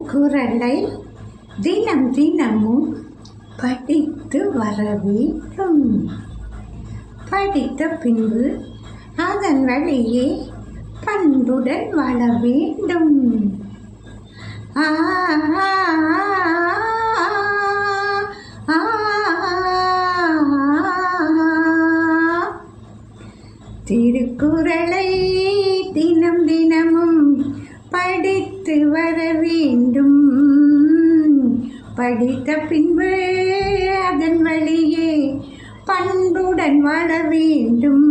குரலை தினம் தினமும் படித்து வர வேண்டும் படித்த பின்பு அதன் வழியே பண்புடன் வாழ வேண்டும் ஆ, திருக்குறளை தினம் தினமும் படித்து வர வேண்டும் படித்த பின்பு அதன் வழியே பண்புடன் வாழ வேண்டும்.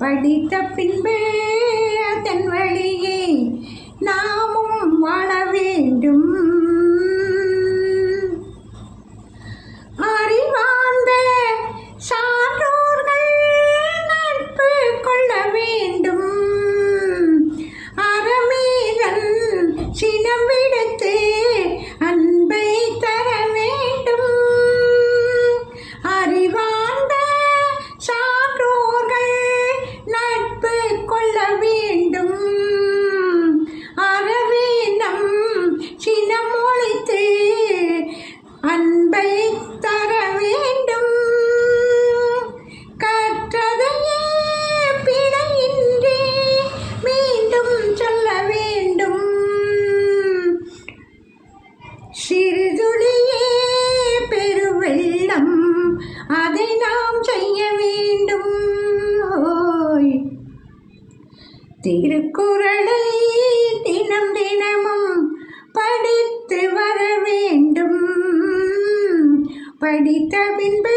படித்த பின்பே அதன் வழியே. நாமும் அன்பை தர வேண்டும். கற்றதையே பிழையின்றி மீண்டும் சொல்ல வேண்டும். சிறுதுளியே பெருவெள்ளம் அதை நாம் செய்ய வேண்டும். திருக்குறளை தினம் தினமும் படித்து வரவே படித்த பின்பு